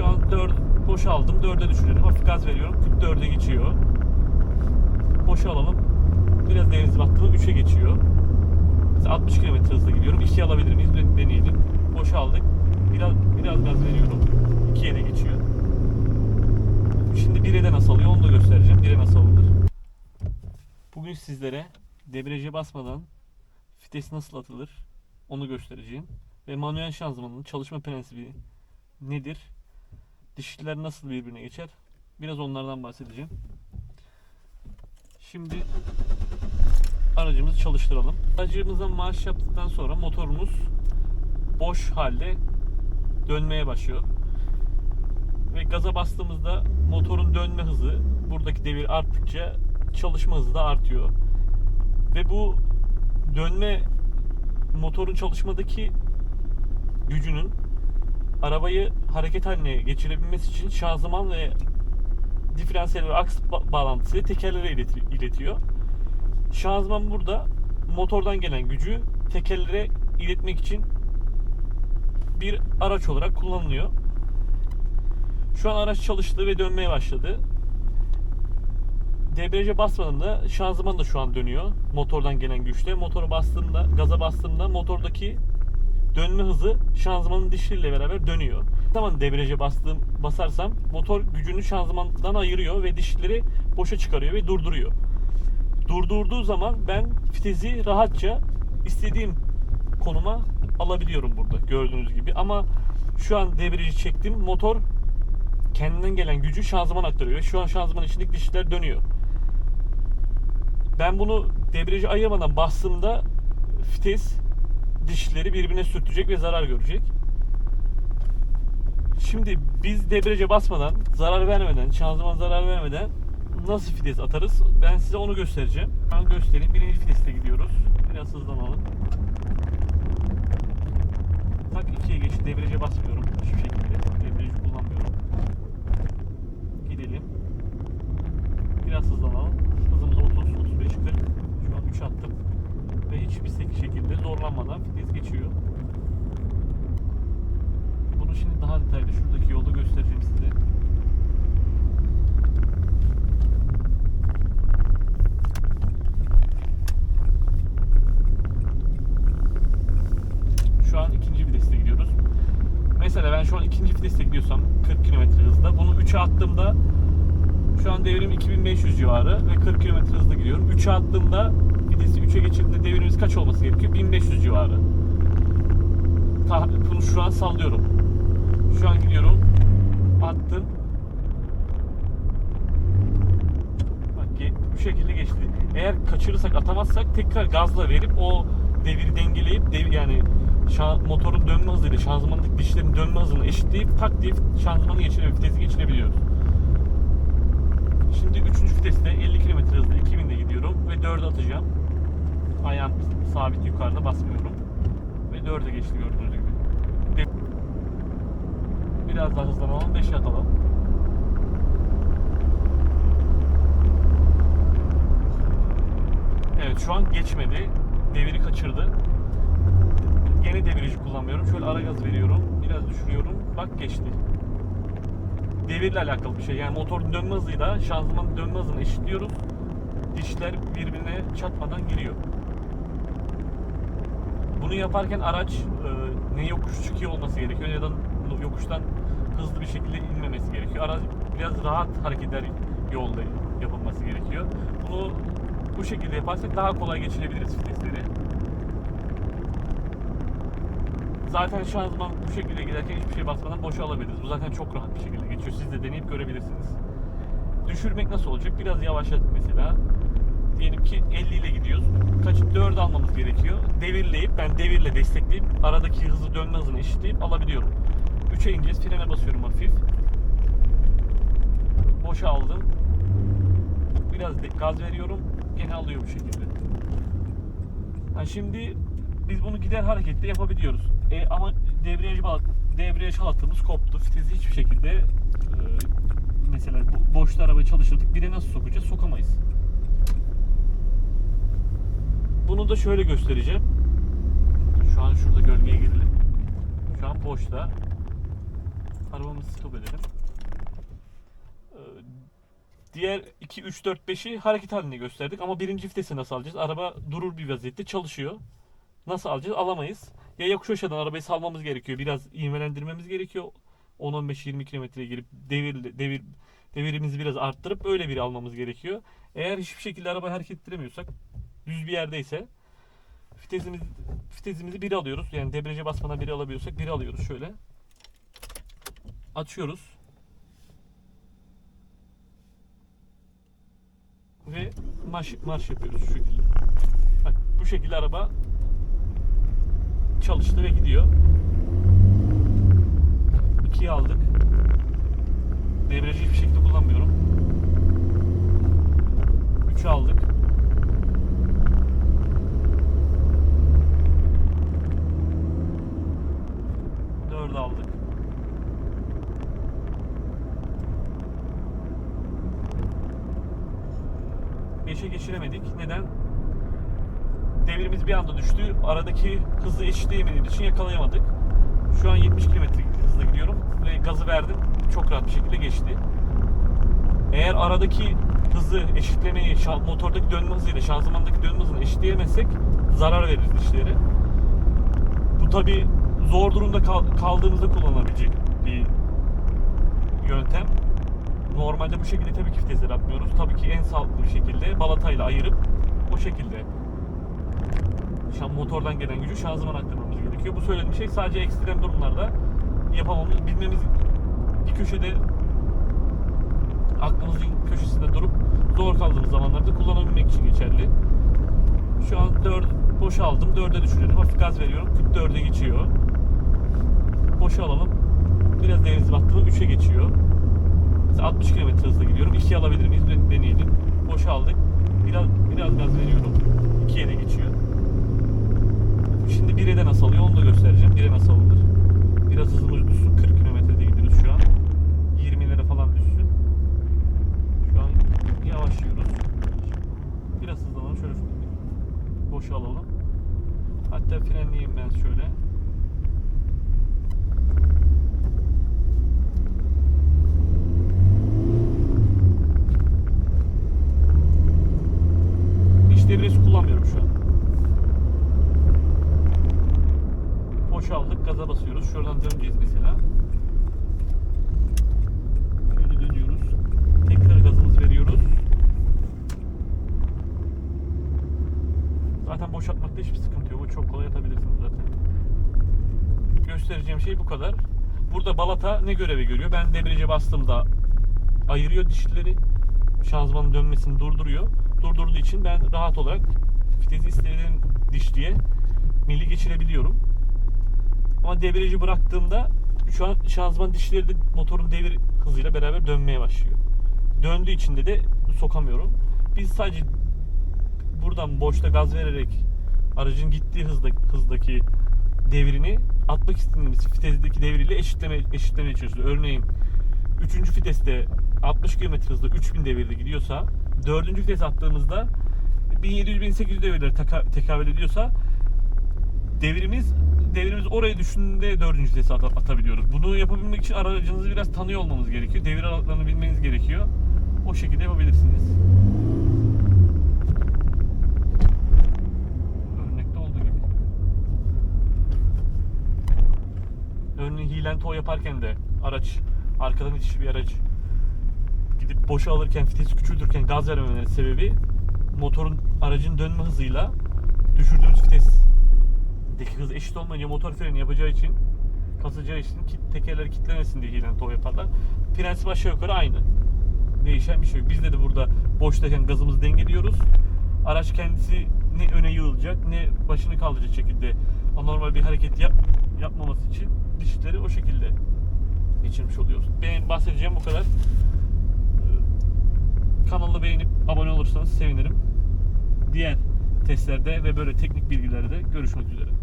Şu an 4 boşaldım. 4'e düşürüyorum. Hafif gaz veriyorum. 44'e geçiyor. Boşalalım. Biraz deniz battı mı 3'e geçiyor. Mesela 60 km hızla gidiyorum. 2'ye alabilir miyiz? Deneyelim. Boşaldık. Biraz biraz gaz veriyorum. 2'ye de geçiyor. Şimdi 1'e de nasıl alıyor onu da göstereceğim. 1'e nasıl alınır. Bugün sizlere debriyaja basmadan vites nasıl atılır onu göstereceğim. Ve manuel şanzımanın çalışma prensibi nedir? Dişliler nasıl birbirine geçer? Biraz onlardan bahsedeceğim. Şimdi aracımızı çalıştıralım. Aracımıza marş yaptıktan sonra motorumuz boş halde dönmeye başlıyor. Ve gaza bastığımızda motorun dönme hızı buradaki devir arttıkça çalışma hızı da artıyor. Ve bu dönme motorun çalışmadaki gücünün arabayı hareket haline geçirebilmesi için şanzıman ve diferansiyel ve aks ba- bağlantısıyla tekerlere ileti- iletiyor. Şanzıman burada motordan gelen gücü tekerlere iletmek için bir araç olarak kullanılıyor. Şu an araç çalıştı ve dönmeye başladı. Debriyaja basmadığımda şanzıman da şu an dönüyor. Motordan gelen güçle. Motora bastığımda, gaza bastığımda motordaki dönme hızı şanzımanın dişleriyle beraber dönüyor. Ne zaman debriyaja bastığım, basarsam motor gücünü şanzımandan ayırıyor ve dişlileri boşa çıkarıyor ve durduruyor. Durdurduğu zaman ben vitesi rahatça istediğim konuma alabiliyorum burada gördüğünüz gibi. Ama şu an debriyajı çektim. Motor kendinden gelen gücü şanzıman aktarıyor. Şu an şanzıman içindeki dişler dönüyor. Ben bunu debriyajı ayırmadan bastığımda vites dişleri birbirine sürtecek ve zarar görecek. Şimdi biz debriyaja basmadan, zarar vermeden, şanzıman zarar vermeden nasıl vites atarız? Ben size onu göstereceğim. Ben göstereyim. Birinci viteste gidiyoruz. Biraz hızlanalım. Tak ikiye geç. Debriyaja basmıyorum hiçbir şekilde. Debriyajı kullanmıyorum. Gidelim. Biraz hızlanalım. Hızımız 30, 35, 40. Şu an 3 attım. Ve hiçbir şekilde zorlanmadan vites geçiyor. Bunu şimdi daha detaylı şuradaki yolda göstereceğim size. Şu an ikinci viteste gidiyoruz. Mesela ben şu an ikinci viteste gidiyorsam 40 km hızda bunu 3'e attığımda şu an devrim 2500 civarı ve 40 km hızla gidiyorum. 3'e attığımda vitesi 3'e geçirdiğinde devrimiz kaç olması gerekiyor? 1500 civarı. Bunu şu an sallıyorum. Şu an gidiyorum. Attım. Bak bu şekilde geçti. Eğer kaçırırsak atamazsak tekrar gazla verip o deviri dengeleyip dev yani motorun dönme hızıyla şanzımandaki dişlerin dönme hızını eşitleyip tak diye şanzımanı geçire, vitesi geçirebiliyoruz. Şimdi 3. viteste 50 km hızla 2000'de gidiyorum ve 4'e atacağım. Ayağım sabit yukarıda basmıyorum. Ve 4'e geçti gördüğünüz gibi. Biraz daha hızlanalım 5'e atalım. Evet şu an geçmedi. Deviri kaçırdı. Gene devireci kullanmıyorum. Şöyle ara gaz veriyorum. Biraz düşürüyorum. Bak geçti devirle alakalı bir şey. Yani motorun dönme hızıyla şanzımanın dönme hızını eşitliyoruz. Dişler birbirine çatmadan giriyor. Bunu yaparken araç e, ne yokuş çıkıyor olması gerekiyor ya da yokuştan hızlı bir şekilde inmemesi gerekiyor. Araç biraz rahat hareketler yolda yapılması gerekiyor. Bunu bu şekilde yaparsak daha kolay geçirebiliriz vitesleri. Zaten şanzıman bu şekilde giderken hiçbir şey basmadan boşa alabiliriz. Bu zaten çok rahat bir şekilde geçiyor. Siz de deneyip görebilirsiniz. Düşürmek nasıl olacak? Biraz yavaşladık mesela. Diyelim ki 50 ile gidiyoruz. Kaç 4 almamız gerekiyor. Devirleyip ben devirle destekleyip aradaki hızı dönme hızını eşitleyip alabiliyorum. 3'e ineceğiz. Frene basıyorum hafif. Boşa aldım. Biraz gaz veriyorum. Gene alıyor bu şekilde. Ha şimdi biz bunu gider harekette yapabiliyoruz. E, ama debriyaj debriyaj halatımız koptu. Vitesi hiçbir şekilde e, mesela bo- boşta arabayı çalıştırdık. Bire nasıl sokacağız? Sokamayız. Bunu da şöyle göstereceğim. Şu an şurada gölgeye girelim. Şu an boşta. Arabamızı stop edelim. Ee, Diğer 2, 3, 4, 5'i hareket halinde gösterdik ama birinci vitesi nasıl alacağız? Araba durur bir vaziyette çalışıyor. Nasıl alacağız? Alamayız. Ya yokuş aşağıdan arabayı salmamız gerekiyor. Biraz ivmelendirmemiz gerekiyor. 10-15-20 kilometreye girip devir, devir, devirimizi biraz arttırıp öyle bir almamız gerekiyor. Eğer hiçbir şekilde arabayı hareket ettiremiyorsak düz bir yerdeyse vitesimiz, vitesimizi 1 alıyoruz. Yani debriyaja basmadan 1 alabiliyorsak 1 alıyoruz şöyle. Açıyoruz. Ve marş, marş yapıyoruz şu şekilde. Bak bu şekilde araba çalıştı ve gidiyor. 2'yi aldık. Debriyajı hiçbir şekilde kullanmıyorum. 3'ü aldık. Dördü aldık. Beşe geçiremedik. Neden? Devrimiz bir anda düştü. Aradaki hızı eşitleyemediğimiz için yakalayamadık. Şu an 70 km hızla gidiyorum ve gazı verdim. Çok rahat bir şekilde geçti. Eğer aradaki hızı eşitlemeyi, motordaki dönme hızıyla şanzımandaki dönme hızını eşitleyemezsek zarar veririz dişlere. Bu tabi zor durumda kal- kaldığımızda kullanılabilecek bir yöntem. Normalde bu şekilde tabii ki vitesleri atmıyoruz. Tabii ki en sağlıklı bir şekilde balatayla ayırıp o şekilde şan motordan gelen gücü şanzıman aktarmamız gerekiyor. Bu söylediğim şey sadece ekstrem durumlarda yapamamız, bilmemiz bir köşede aklımızın köşesinde durup zor kaldığımız zamanlarda kullanabilmek için geçerli. Şu an 4 boşa aldım. 4'e düşürelim. Hafif gaz veriyorum. 44'e geçiyor. Boşa alalım. Biraz deniz battı 3'e geçiyor. Mesela 60 km hızla gidiyorum. 2'ye alabilir miyiz? Den- Deneyelim. Boşa aldık. Biraz biraz gaz veriyorum. 2'ye de geçiyor. Şimdi 1'e de nasıl alıyor onu da göstereceğim. 1'e nasıl alınır. Biraz hızımız düşsün. 40 kilometrede gidiyoruz şu an. 20'lere falan düşsün. Şu an yavaşlıyoruz. Biraz hızlanalım. Şöyle boşa alalım. Hatta frenleyeyim ben şöyle. Hiç debriyaj kullanmıyorum şu an. Boşa aldık, gaza basıyoruz. Şuradan döneceğiz mesela. Şöyle dönüyoruz. Tekrar gazımızı veriyoruz. Zaten boşaltmakta hiçbir sıkıntı yok. Çok kolay yapabilirsiniz zaten. Göstereceğim şey bu kadar. Burada balata ne görevi görüyor? Ben debriyaja bastığımda ayırıyor dişlileri. Şanzımanın dönmesini durduruyor. Durdurduğu için ben rahat olarak vitesi istediğim dişliye milli geçirebiliyorum. Ama debriyajı bıraktığımda şu an şanzıman dişleri de motorun devir hızıyla beraber dönmeye başlıyor. Döndüğü için de sokamıyorum. Biz sadece buradan boşta gaz vererek aracın gittiği hızda, hızdaki devrini atmak istediğimiz fitezdeki devriyle eşitleme, eşitlemeye çalışıyoruz. Örneğin 3. viteste 60 km hızla 3000 devirde gidiyorsa 4. vites attığımızda 1700-1800 devirlere taka- tekabül ediyorsa devirimiz devirimiz oraya düşündüğünde 4. vitese at- atabiliyoruz. Bunu yapabilmek için aracınızı biraz tanıyor olmamız gerekiyor. Devir aralıklarını bilmeniz gerekiyor. O şekilde yapabilirsiniz. Örnekte olduğu gibi. Örneğin hilen tow yaparken de araç arkadan itişli bir araç gidip boşa alırken vitesi küçültürken gaz vermemeleri sebebi motorun aracın dönme hızıyla düşürdüğümüz vitesteki hız eşit olmayınca motor freni yapacağı için kasacağı için kit, tekerleri kitlemesin diye hilen tow yaparlar. Prensip aşağı yukarı aynı. Değişen bir şey. Biz de, de burada boştayken gazımızı dengeliyoruz. Araç kendisi ne öne yığılacak ne başını kaldıracak şekilde anormal bir hareket yap, yapmaması için dişleri o şekilde geçirmiş oluyoruz. Benim bahsedeceğim bu kadar. Ee, Kanalı beğenip abone olursanız sevinirim. Diğer testlerde ve böyle teknik bilgilerde görüşmek üzere.